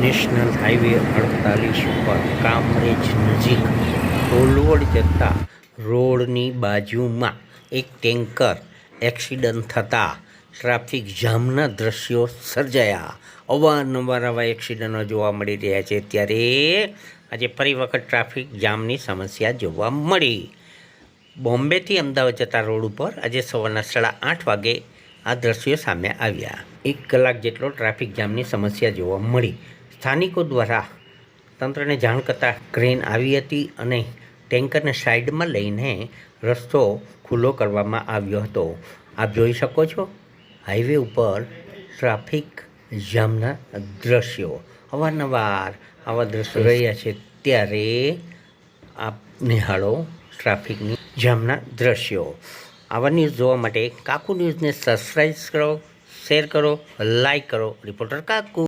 National highway અડતાલીસ ઉપર કામરેજ નજીક રોલવડ જતા રોડની બાજુમાં એક ટેન્કર એક્સિડન્ટ થતાં ટ્રાફિક જામના દ્રશ્યો સર્જાયા. અવારનવાર આવા એક્સિડન્ટો જોવા મળી રહ્યા છે. ત્યારે આજે ફરી વખત ટ્રાફિક જામની સમસ્યા જોવા મળી. બોમ્બેથી અમદાવાદ જતા રોડ ઉપર આજે સવારના સાડા આઠ વાગે આ દ્રશ્યો સામે આવ્યા. એક કલાક જેટલો ટ્રાફિક જામની સમસ્યા જોવા મળી. સ્થાનિકો દ્વારા તંત્રને જાણ કરતાં ક્રેન આવી હતી અને ટેન્કરને સાઈડમાં લઈને રસ્તો ખુલ્લો કરવામાં આવ્યો હતો. આપ જોઈ શકો છો હાઈવે ઉપર ટ્રાફિક જામના દ્રશ્યો. અવારનવાર આવા દ્રશ્યો રહ્યા છે ત્યારે આપ નિહાળો ટ્રાફિકની જામના દ્રશ્યો. આવા ન્યૂઝ જોવા માટે કાકુ ન્યૂઝને સબસ્ક્રાઈબ કરો શેર કરો લાઈક કરો રિપોર્ટર કાકુ.